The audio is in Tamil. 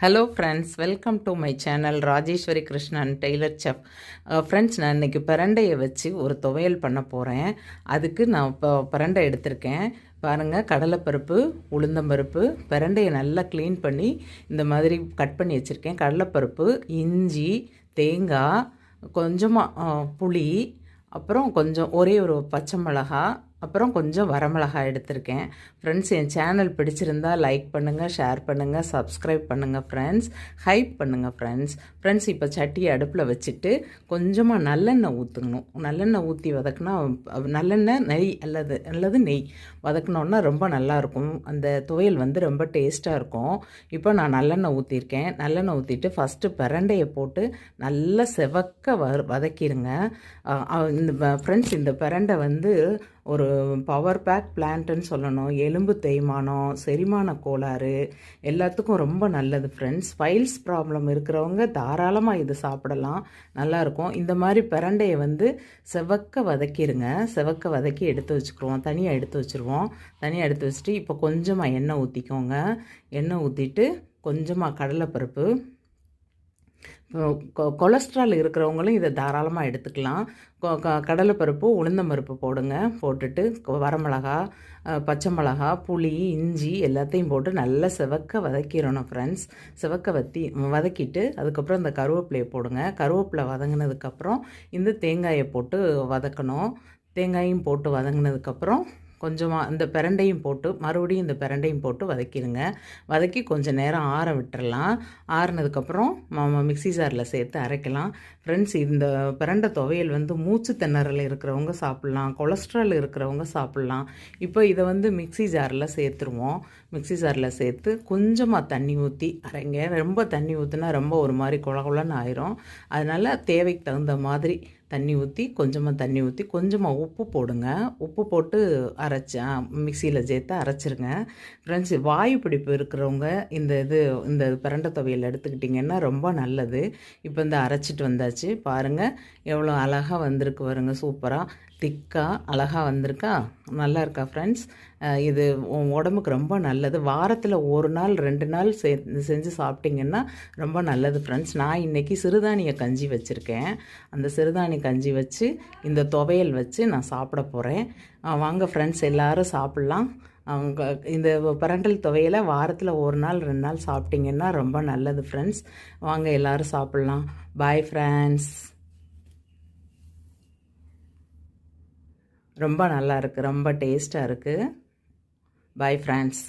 Hello friends welcome to my channel Rajeshwari Krishnan tailor chef friends நான் இன்றைக்கி பிரண்டையை வச்சு ஒரு துவையல் பண்ண போகிறேன் அதுக்கு நான் இப்போ பிரண்டை எடுத்திருக்கேன். பாருங்கள் கடலைப்பருப்பு உளுந்தம்பருப்பு பிரண்டையை நல்லா க்ளீன் பண்ணி இந்த மாதிரி கட் பண்ணி வச்சுருக்கேன். கடலைப்பருப்பு இஞ்சி தேங்காய் கொஞ்சமாக புளி அப்புறம் கொஞ்சம் ஒரே ஒரு பச்சை மிளகா அப்புறம் கொஞ்சம் வரமிளகாய் எடுத்திருக்கேன். ஃப்ரெண்ட்ஸ் என் சேனல் பிடிச்சிருந்தா லைக் பண்ணுங்கள் ஷேர் பண்ணுங்கள் சப்ஸ்கிரைப் பண்ணுங்கள் ஃப்ரெண்ட்ஸ் ஹைப் பண்ணுங்கள் ஃப்ரெண்ட்ஸ் ஃப்ரெண்ட்ஸ் இப்போ சட்டியை அடுப்பில் வச்சுட்டு கொஞ்சமாக நல்லெண்ணெய் ஊற்றுக்கணும் நல்லெண்ணெய் ஊற்றி வதக்குனா நல்லெண்ணெய் நெய் அல்லது அல்லது நெய் வதக்கினோன்னா ரொம்ப நல்லாயிருக்கும் அந்த துவையல் வந்து ரொம்ப டேஸ்ட்டாக இருக்கும். இப்போ நான் நல்லெண்ணெய் ஊற்றிருக்கேன் நல்லெண்ணெய் ஊற்றிட்டு ஃபஸ்ட்டு பிரண்டையை போட்டு நல்லா செவக்க வ வதக்கிடுங்க இந்த ஃப்ரெண்ட்ஸ் இந்த பிரண்டை வந்து ஒரு பவர் பேக் பிளான்ட்டுன்னு சொல்லணும். எலும்பு தேய்மானம் செரிமான கோளாறு எல்லாத்துக்கும் ரொம்ப நல்லது ஃப்ரெண்ட்ஸ் ஃபைல்ஸ் ப்ராப்ளம் இருக்கிறவங்க தாராளமாக இது சாப்பிடலாம். நல்லாயிருக்கும் இந்த மாதிரி பிரண்டையை வந்து செவக்க வதக்கிடுங்க செவக்க வதக்கி எடுத்து வச்சுக்கிருவோம். தனியாக எடுத்து வச்சுருவோம். தனியாக எடுத்து வச்சுட்டு இப்போ கொஞ்சமாக எண்ணெய் ஊற்றிக்கோங்க எண்ணெய் ஊற்றிட்டு கொஞ்சமாக கடலைப்பருப்பு கொலஸ்ட்ரால் இருக்கிறவங்களும் இதை தாராளமாக எடுத்துக்கலாம். கடலைப்பருப்பு உளுந்தம்பருப்பு போடுங்க. போட்டுட்டு வரமிளகா பச்சை மிளகா புளி இஞ்சி எல்லாத்தையும் போட்டு நல்லா செவக்க வதக்கிடணும் ஃப்ரெண்ட்ஸ் செவக்க வத்தி வதக்கிட்டு அதுக்கப்புறம் இந்த கருவேப்பிலையை போடுங்க. கருவேப்பிலை வதங்கினதுக்கப்புறம் இந்த தேங்காயை போட்டு வதக்கணும். தேங்காயும் போட்டு வதங்கினதுக்கப்புறம் கொஞ்சமாக இந்த பிரண்டையும் போட்டு மறுபடியும் இந்த பிரண்டையும் போட்டு வதக்கிடுங்க. வதக்கி கொஞ்சம் நேரம் ஆற விட்டுறலாம். ஆறுனதுக்கப்புறம் மிக்சி ஜாரில் சேர்த்து அரைக்கலாம். ஃப்ரெண்ட்ஸ் இந்த பிரண்டை துவையல் வந்து மூச்சு திணறல் இருக்கிறவங்க சாப்பிட்லாம். கொலஸ்ட்ரால் இருக்கிறவங்க சாப்பிட்லாம். இப்போ இதை வந்து மிக்சி ஜாரில் சேர்த்துருவோம். மிக்சி ஜாரில் சேர்த்து கொஞ்சமாக தண்ணி ஊற்றி அரைங்க. ரொம்ப தண்ணி ஊற்றினா ரொம்ப ஒரு மாதிரி குழகுலன்னு ஆயிரும். அதனால் தேவைக்கு தகுந்த மாதிரி தண்ணி ஊற்றி கொஞ்சமாக தண்ணி ஊற்றி கொஞ்சமாக உப்பு போடுங்க. உப்பு போட்டு அரைச்சேன் மிக்சியில் சேர்த்து அரைச்சிருங்க. ஃப்ரெண்ட்ஸ் வாயு பிடிப்பு இருக்கிறவங்க இந்த இது இந்த பிரண்டை துவையில் எடுத்துக்கிட்டிங்கன்னா ரொம்ப நல்லது. இப்போ இந்த அரைச்சிட்டு வந்தாச்சு. பாருங்கள் எவ்வளோ அழகாக வந்திருக்கு வருங்க சூப்பராக திக்காக அழகாக வந்திருக்கா? நல்லா இருக்கா ஃப்ரெண்ட்ஸ் இது உடம்புக்கு ரொம்ப நல்லது. வாரத்தில் ஒரு நாள் ரெண்டு நாள் செ செஞ்சு சாப்பிட்டிங்கன்னா ரொம்ப நல்லது ஃப்ரெண்ட்ஸ் நான் இன்றைக்கி சிறுதானிய கஞ்சி வச்சுருக்கேன். அந்த சிறுதானிய கஞ்சி வச்சு இந்த துவையல் வச்சு நான் சாப்பிட போகிறேன் வாங்க ஃப்ரெண்ட்ஸ் எல்லோரும் சாப்பிட்லாம். அவங்க இந்த பரண்டல் துவையில் வாரத்தில் ஒரு நாள் ரெண்டு நாள் சாப்பிட்டிங்கன்னா ரொம்ப நல்லது ஃப்ரெண்ட்ஸ் வாங்க எல்லோரும் சாப்பிட்லாம். பாய் ஃப்ரெண்ட்ஸ் ரொம்ப நல்லா இருக்குது ரொம்ப டேஸ்ட்டாக இருக்குது பாய் ஃப்ரெண்ட்ஸ்